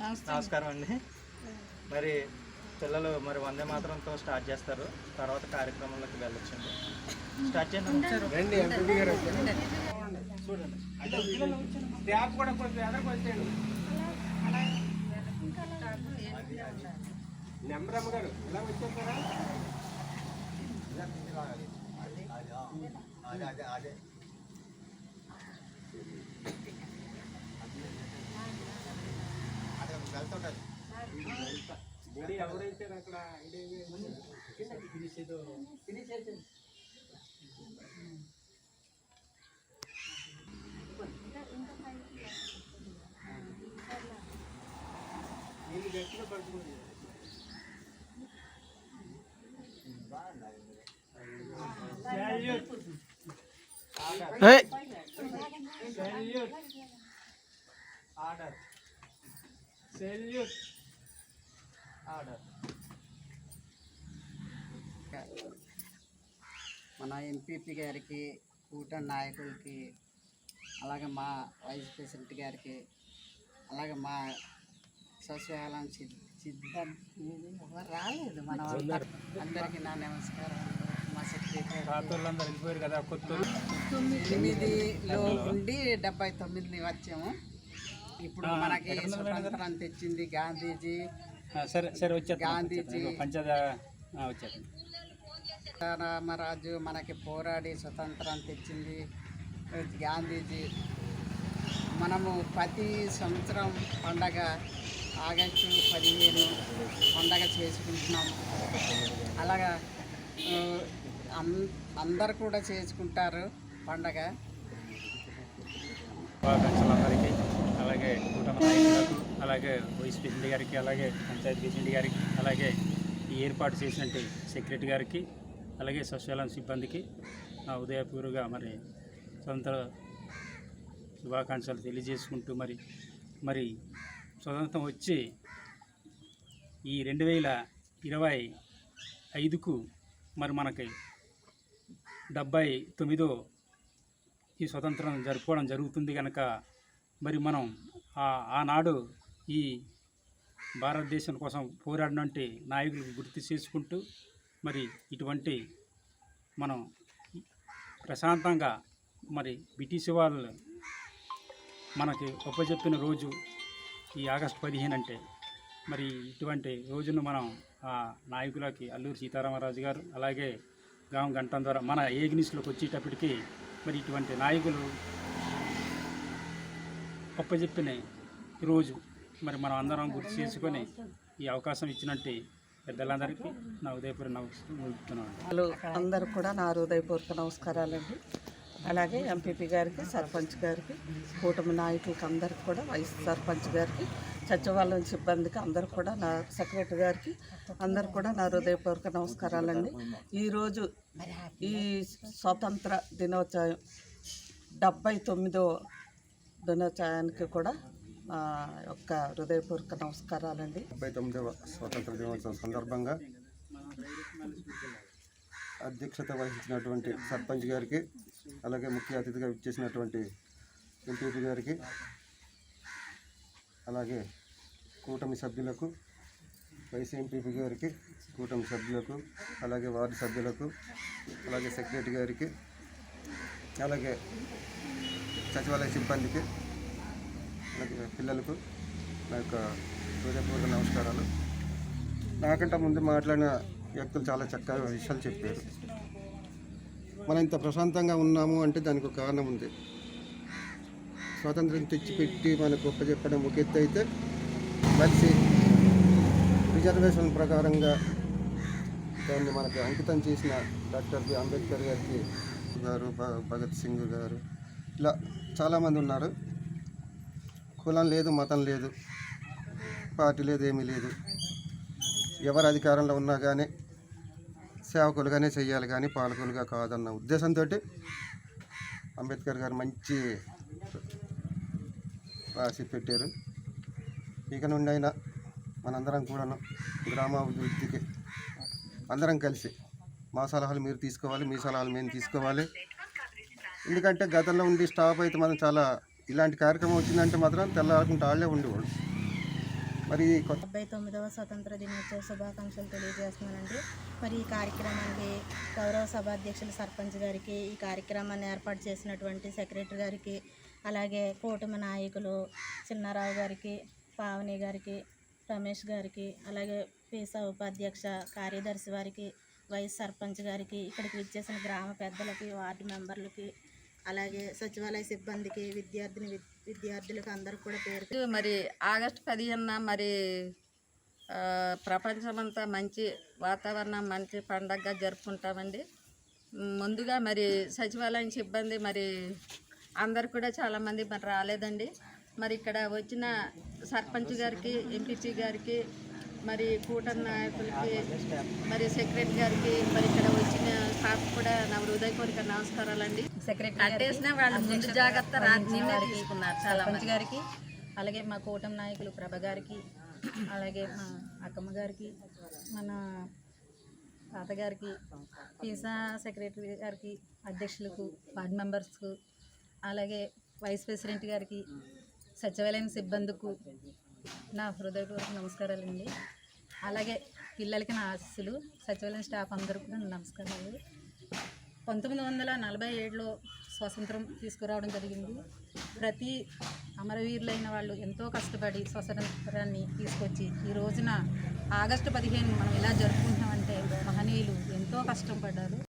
నమస్కారం అండి. మరి పిల్లలు మరి వందే మాత్రంతో స్టార్ట్ చేస్తారు. తర్వాత కార్యక్రమంలోకి వెళ్ళొచ్చండి. స్టార్ట్ చేయండి. రండి ఎంపీ గారు వచ్చారు. చూడండి. అంటే స్టాఫ్ కూడా కొంచెం ఎదరికి వచ్చేయండి నెంబర్ అమ్మగారు ఇలా వచ్చేస్తారా గుడి నేను గట్టిగా పడుతుంది ఆర్డర్ సెల్యూట్ ఆర్డర్ మన ఎంపీపీ గారికి కూటమి నాయకులకి అలాగే మా వైస్ ప్రెసిడెంట్ గారికి అలాగే మా సిద్ధాంత్ ఎవరు రాలేదు మన. అందరికీ నా నమస్కారం. మా సెక్రటరీ కదా కొత్త ఎనిమిదిలో ఉండి డెబ్బై తొమ్మిది వచ్చాము. ఇప్పుడు మనకి స్వతంత్రం తెచ్చింది గాంధీజీ. సరే సరే వచ్చారు గాంధీజీ. పంచద వచ్చారు రామరాజు మనకి పోరాడి స్వతంత్రం తెచ్చింది. గాంధీజీ. మనము ప్రతి సంవత్సరం పండగ ఆగస్టు పదిహేను పండగ చేసుకుంటున్నాం. అలాగా అందరు కూడా చేసుకుంటారు పండగ. అలాగే కుటుంబ నాయకులకు అలాగే వైస్ ప్రెసిడెంట్ గారికి అలాగే పంచాయతీ ప్రెసిడెంట్ గారికి అలాగే ఈ ఏర్పాటు చేసినట్టు సెక్రటరీ గారికి అలాగే సచివాలయం సిబ్బందికి నా ఉదయపూర్వగా మరి స్వతంత్ర శుభాకాంక్షలు తెలియజేసుకుంటూ మరి మరి స్వతంత్రం వచ్చి ఈ రెండు వేల ఇరవై ఐదుకు మరి మనకి డెబ్బై తొమ్మిదో ఈ స్వతంత్రం జరుపుకోవడం జరుగుతుంది కనుక మరి మనం ఆ- ఆనాడు ఈ భారతదేశం కోసం పోరాడినటువంటి నాయకులకు గుర్తు చేసుకుంటూ మరి ఇటువంటి మనం ప్రశాంతంగా మరి బ్రిటిష్ వాళ్ళు మనకి ఒప్పచెప్పిన రోజు ఈ ఆగస్టు పదిహేను అంటే మరి ఇటువంటి రోజును మనం ఆ నాయకులకి అల్లూరి సీతారామరాజు గారు అలాగే గాం గంటం ద్వారా మన ఏగ్నిస్లోకి వచ్చేటప్పటికి మరి ఇటువంటి నాయకులు ఒప్పచెప్పిన రోజు మరి మనం అందరం గుర్తు చేసుకొని ఈ అవకాశం ఇచ్చినట్టు పెద్దలందరికీ నా ఉదయపూర్వ నవ్వుతున్నాను అందరూ కూడా నా హృదయపూర్వక నమస్కారాలండి. అలాగే ఎంపీపీ గారికి సర్పంచ్ గారికి కూటమి నాయకులకి అందరికి కూడా వైస్ సర్పంచ్ గారికి సచివాలయం సిబ్బందికి అందరు కూడా నా సెక్రటరీ గారికి అందరు కూడా నా హృదయపూర్వక నమస్కారాలండి. ఈరోజు ఈ స్వతంత్ర దినోత్సవం డెబ్బై తొమ్మిదో దినోత్సవానికి కూడా యొక్క హృదయపూర్వక నమస్కారాలండి. డెబ్బై తొమ్మిదవ స్వతంత్ర దినోత్సవం సందర్భంగా అధ్యక్షత వహించినటువంటి సర్పంచ్ గారికి అలాగే ముఖ్య అతిథిగా ఇచ్చేసినటువంటి ఎంపీపీ గారికి అలాగే కూటమి సభ్యులకు వైసీఎంపీపీ గారికి కూటమి సభ్యులకు అలాగే వార్డు సభ్యులకు అలాగే సెక్రటరీ గారికి అలాగే సచివాలయ సిబ్బందికి పిల్లలకు నా యొక్క హృదయపూర్వక నమస్కారాలు. నాకంటే ముందు మాట్లాడిన వ్యక్తులు చాలా చక్కగా విషయాలు చెప్పారు. మనం ఇంత ప్రశాంతంగా ఉన్నాము అంటే దానికి ఒక కారణం ఉంది. స్వాతంత్రం తెచ్చిపెట్టి మనకు గొప్ప చెప్పడం ఒక ఎత్తు అయితే మనిషి రిజర్వేషన్ ప్రకారంగా దాన్ని మనకు అంకితం చేసిన డాక్టర్ బి అంబేద్కర్ గారికి గారు భ- భగత్ సింగ్ గారు ఇలా చాలామంది ఉన్నారు. కులం లేదు మతం లేదు పార్టీ లేదు ఏమీ లేదు. ఎవరు అధికారంలో ఉన్నా కానీ సేవకులుగానే చేయాలి కానీ పాలకులుగా కాదన్న ఉద్దేశంతో అంబేద్కర్ గారు మంచి రాసి పెట్టారు. ఇక నుండి అయినా మనందరం కూడాను గ్రామాభివృద్ధికి అందరం కలిసి మా సలహాలు మీరు తీసుకోవాలి మీ సలహాలు మేము తీసుకోవాలి. ఎందుకంటే గతంలో ఉండి స్టాప్ అయితే మనం చాలా ఇలాంటి కార్యక్రమం వచ్చిందంటే మాత్రం తెల్లారకుండా వాళ్ళే ఉండేవాళ్ళు. మరి కొత్త డెబ్బై తొమ్మిదవ స్వతంత్ర దినోత్సవ శుభాకాంక్షలు తెలియజేస్తున్నానండి. మరి ఈ కార్యక్రమానికి గౌరవ సభాధ్యక్షులు సర్పంచ్ గారికి ఈ కార్యక్రమాన్ని ఏర్పాటు చేసినటువంటి సెక్రటరీ గారికి అలాగే కూటమి నాయకులు చిన్నారావు గారికి పావని గారికి రమేష్ గారికి అలాగే పీసా ఉపాధ్యక్ష కార్యదర్శి వారికి వైస్ సర్పంచ్ గారికి ఇక్కడికి విచ్చేసిన గ్రామ పెద్దలకి వార్డు మెంబర్లకి అలాగే సచివాలయ సిబ్బందికి విద్యార్థిని విద్యార్థులకు అందరికి కూడా పేరు మరి ఆగస్టు పదిహేనున మరి ప్రపంచమంతా మంచి వాతావరణం మంచి పండగగా జరుపుకుంటామండి. ముందుగా మరి సచివాలయం సిబ్బంది మరి అందరు కూడా చాలామంది మరి రాలేదండి. మరి ఇక్కడ వచ్చిన సర్పంచ్ గారికి ఎంపీపీ గారికి మరి కూటమి నాయకులకి మరి సెక్రటరీ గారికి మరి ఇక్కడ వచ్చిన స్టాఫ్ కూడా నా హృదయపూర్వక నమస్కారాలండి. సెక్రటరీ కట్టేసిన వాళ్ళు ముందు జాగ్రత్త తీసుకున్నారు చాలా సర్పంచ్ గారికి అలాగే మా కూటమి నాయకులు ప్రభ గారికి అలాగే మా అక్కమ్మ గారికి మన తాతగారికి పీసా సెక్రటరీ గారికి అధ్యక్షులకు వార్డ్ మెంబర్స్కు అలాగే వైస్ ప్రెసిడెంట్ గారికి సచివాలయం సిబ్బందికు నా హృదయపూర్వక నమస్కారాలండి. అలాగే పిల్లలకి నా ఆశీస్సులు సచివాలయం స్టాఫ్ అందరికీ కూడా నమస్కారాలు. పంతొమ్మిది వందల నలభై ఏడులో స్వాతంత్రం తీసుకురావడం జరిగింది. ప్రతి అమరవీరులైన వాళ్ళు ఎంతో కష్టపడి స్వతంత్రాన్ని తీసుకొచ్చి ఈ రోజున ఆగస్టు పదిహేను మనం ఇలా జరుపుకుంటున్నామంటే మహనీయులు ఎంతో కష్టపడ్డారు.